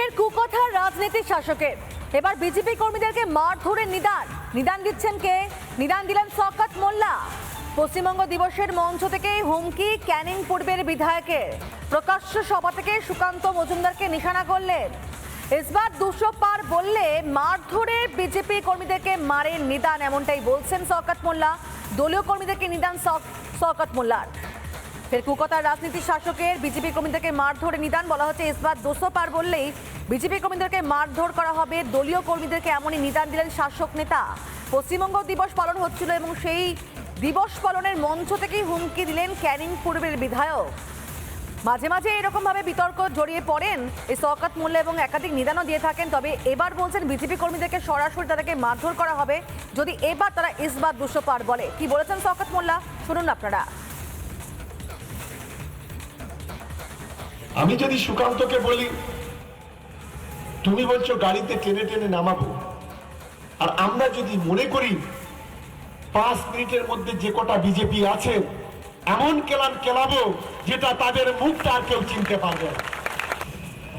ফের কুকথা রাজনীতির শাসকের। এবার বিজেপি কর্মীদেরকে মার ধরে নিদান। নিদান দিচ্ছেন কে? নিদান দিলেন শওকত মোল্লা। পশ্চিমবঙ্গ দিবসের মঞ্চ থেকে হুমকি, ক্যানিং পূর্বের বিধায়কের। প্রকাশ্য সভা থেকে সুকান্ত মজুমদারকে নিশানা করলেন। এসবার দুশো পার বললে মার ধরে বিজেপি কর্মীদেরকে মারে নিদান, এমনটাই বলছেন শওকত মোল্লা। দলীয় কর্মীদেরকে নিদান শওকত মোল্লার। ফের কুকতার রাজনীতি শাসকের বিজেপি কর্মীদেরকে মারধরে নিদান বলা হচ্ছে ইসবাত দুশো পার বললেই বিজেপি কর্মীদেরকে মারধর করা হবে। দলীয় কর্মীদেরকে এমনই নিদান দিলেন শাসক নেতা। পশ্চিমবঙ্গ দিবস পালন হচ্ছিল এবং সেই দিবস পালনের মঞ্চ থেকেই হুমকি দিলেন ক্যানিং পূর্বের বিধায়ক। মাঝে মাঝে এরকম ভাবে বিতর্ক জড়িয়ে পড়েন এই শওকত মোল্লা এবং একাধিক নিদানও দিয়ে থাকেন। তবে এবার বলছেন বিজেপি কর্মীদেরকে সরাসরি তাদেরকে মারধর করা হবে, যদি এবার তারা ইসবাত দুশো পার বলে। কি বলেছেন শওকত মোল্লা? শুনুন আপনারা। আমি যদি সুকান্তকে বলি, তুমি বলছো গাড়িতে টেনে টেনে নামাবো। আর আমরা যদি মনে করি, পাঁচ মিনিটের মধ্যে যে কটা বিজেপি আছে, এমন কেলান কেলাবো যেটা তাদের মুখটা আর কেউ চিনতে পারবে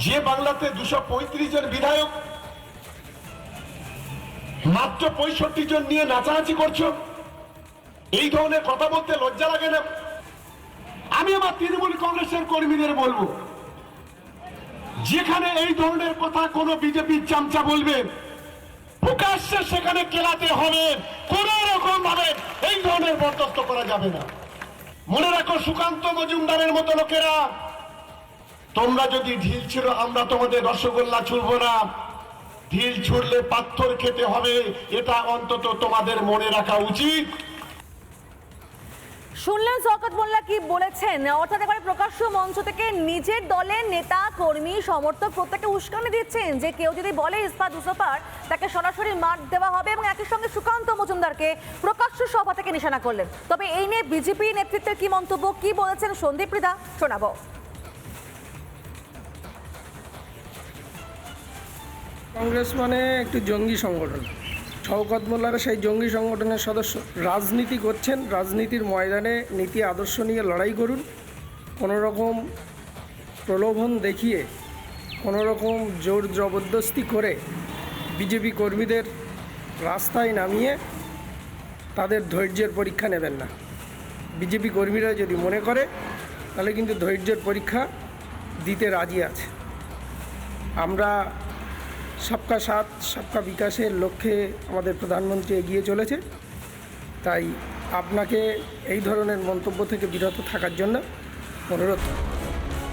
যে বাংলাতে দুশো পঁয়ত্রিশ জন বিধায়ক, মাত্র পঁয়ষট্টি জন নিয়ে নাচানাচি করছ, এই ধরনের কথা বলতে লজ্জা লাগে না। আমি আমার তৃণমূল কংগ্রেসের কর্মীদের বলব। যেখানে এই ধরনের কথা কোন বিজেপির চামচা বলবে, প্রকাশ্যে সেখানে কেলাতে হবে, কোন রকম ভাবে এই ধরনের বরদাস্ত করা যাবে না। মনে রাখো, সুকান্ত মজুমদারের মতো লোকেরা, তোমরা যদি ঢিল ছিল, আমরা তোমাদের রসগোল্লা ছুড়বো না। ঢিল ছুড়লে পাথর খেতে হবে, এটা অন্তত তোমাদের মনে রাখা উচিত। শুনলেন শওকত মোল্লা কি বলেছেন? অর্থাৎ এবারে প্রকাশ্য মঞ্চ থেকে নিজের দলের নেতা, কর্মী, সমর্থক প্রত্যেকে উস্কানি দিচ্ছেন যে কেউ যদি বলে ইস্পাত উসপার তাকে সরাসরি মার দেওয়া হবে এবং একই সঙ্গে সুকান্ত মজুমদারকে প্রকাশ্য সভা থেকে নিশানা করলেন। তবে এই নিয়ে বিজেপি নেতৃত্বের কি মন্তব্য, কি বলেছেন সন্দীপ রিদা? শোনাবো। কংগ্রেস মানে একটি জঙ্গি সংগঠন। শওকত মোল্লারা সেই জঙ্গি সংগঠনের সদস্য। রাজনীতি করছেন, রাজনীতির ময়দানে নীতি আদর্শ নিয়ে লড়াই করুন কোনো রকম প্রলোভন দেখিয়ে কোনো রকম জোর জবরদস্তি করে বিজেপি কর্মীদের রাস্তায় নামিয়ে তাদের ধৈর্যের পরীক্ষা নেবেন না। বিজেপি কর্মীরা যদি মনে করে, তাহলে কিন্তু ধৈর্যের পরীক্ষা দিতে রাজি আছে। আমরা সবকা সাথ, সবকা বিকাশের লক্ষ্যে আমাদের প্রধানমন্ত্রী এগিয়ে চলেছে। তাই আপনাকে এই ধরনের মন্তব্য থেকে বিরত থাকার জন্য অনুরোধ।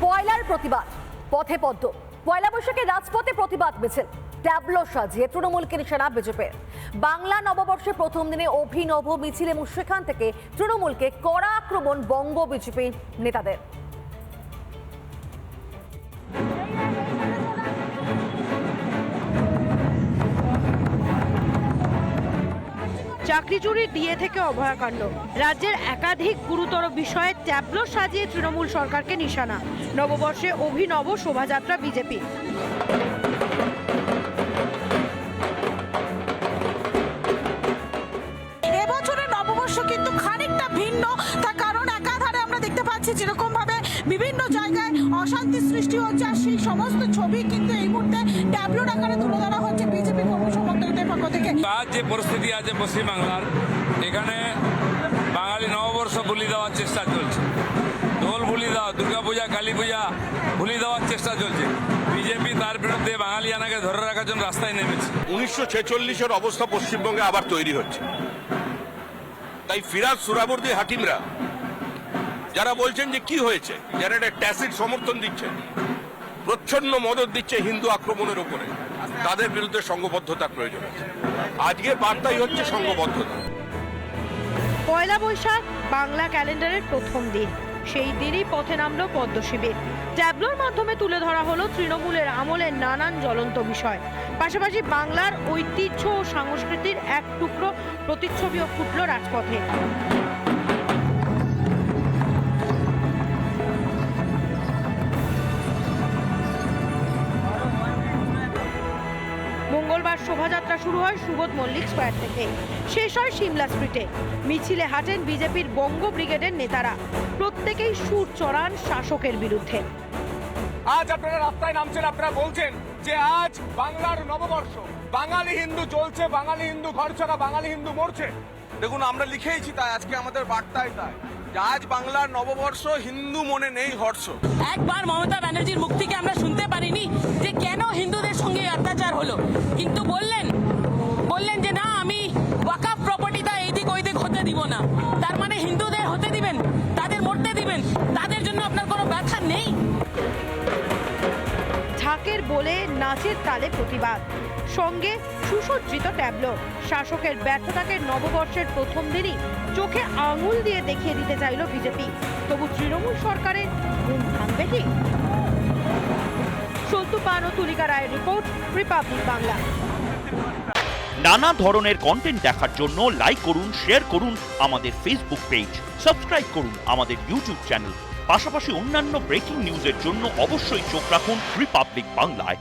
পয়লার প্রতিবাদ, পথে পদ্ম। পয়লা বৈশাখে রাজপথে প্রতিবাদ মিছিল। ট্যাবলো সাজিয়ে তৃণমূলকে নিশানা বিজেপির বাংলা নববর্ষের প্রথম দিনে অভিনব মিছিল এবং সেখান থেকে তৃণমূলকে কড়া আক্রমণ বঙ্গ বিজেপি নেতাদের। চাকরি চুরির ডিএ থেকে অভয়াকাণ্ড। রাজ্যের একাধিক গুরুতর বিষয়ে ট্যাবলো সাজিয়ে তৃণমূল সরকারকে নিশানা। নববর্ষে অভিনব শোভাযাত্রা বিজেপি অশান্তি সৃষ্টি হচ্ছে আর সেই সমস্ত ছবি কিন্তু এই মুহূর্তে ট্যাবলোর আকারে তুলে ধরা হচ্ছে বিজেপি কর্মী সমর্থকদের পক্ষ থেকে। আজ যে পরিস্থিতি আছে পশ্চিমবাংলার এখানে বাঙালি নববর্ষ ভুলি দেওয়ার চেষ্টা চলছে। দোল ভুলি দেওয়া দুর্গাপূজা কালী পূজা ভুলি দেওয়ার চেষ্টা চলছে। বিজেপি তার বিরুদ্ধে বাঙালিয়ানাকে ধরে রাখার জন্য রাস্তায় নেমেছে। উনিশশো ছেচল্লিশের অবস্থা পশ্চিমবঙ্গে আবার তৈরি হচ্ছে। তাই ফিরাজ সুরাবর্দী হাকিমরা যারা বলছেন যে কি হয়েছে, যারা একটা ট্যাসিড সমর্থন দিচ্ছেন প্রচ্ছন্ন মদত দিচ্ছে হিন্দু আক্রমণের উপরে, তাদের বিরুদ্ধে সংঘবদ্ধতার প্রয়োজন আছে। আজকের বার্তাই হচ্ছে সংঘবদ্ধতা। পয়লা বৈশাখ বাংলা ক্যালেন্ডারের প্রথম দিন। সেই দিনই পথে নামলো পদ্ম শিবির। ট্যাবলোর মাধ্যমে তুলে ধরা হলো তৃণমূলের আমলের নানান জ্বলন্ত বিষয়। পাশাপাশি বাংলার ঐতিহ্য ও সংস্কৃতির এক টুকরো প্রতিচ্ছবিও ফুটল রাজপথে। শোভাযাত্রা শুরু হয় সুবোধ মল্লিক স্কোয়ার থেকে। শেষ হয় সিমলা স্ট্রিটে। মিছিলে হাঁটেন বিজেপির বঙ্গ ব্রিগেডের নেতারা। প্রত্যেকেই সুর চড়ান শাসকের বিরুদ্ধে। আজ আপনারা রাস্তায় নামছেন, আপনারা বলছেন যে আজ বাংলার নববর্ষ। বাঙালি হিন্দু চলছে বাঙালি হিন্দু ঘর ছাড়া বাঙালি হিন্দু মরছে। দেখুন, আমরা লিখেইছি তাই, আজকে আমাদের বার্তায় তাই। আজ বাংলার নববর্ষ হিন্দু মনে নেই হর্ষ। একবার মমতা ব্যানার্জির মুখ থেকে আমরা শুনতে পারিনি যে কেন হিন্দুদের সঙ্গে অত্যাচার হলো। কিন্তু বললেন বললেন যে না আমি ওয়াকাফ প্রপার্টিটা এই এইদিক ওইদিক হতে দিব না। তার মানে হিন্দুদের হতে দিবেন তাদের মরতে দিবেন তাদের জন্য আপনার কোনো ব্যথা নেই? ঢাকের বলে নাচের তালে প্রতিবাদ। সঙ্গে সুসজ্জিত ট্যাবলো। শাসকের ব্যর্থতাকে নববর্ষের প্রথম দিনই চোখে আঙুল দিয়ে দেখিয়ে দিতে চাইল বিজেপি। তবু তৃণমূল সরকারের ঘুম ভাঙবে কি? সন্তু পান ও তুলিকা রায়ের রিপোর্ট, রিপাবলিক বাংলা। নানা ধরনের কন্টেন্ট দেখার জন্য লাইক করুন শেয়ার করুন আমাদের ফেসবুক পেজ সাবস্ক্রাইব করুন আমাদের ইউটিউব চ্যানেল পাশাপাশি অন্যান্য ব্রেকিং নিউজের জন্য অবশ্যই চোখ রাখুন রিপাবলিক বাংলায়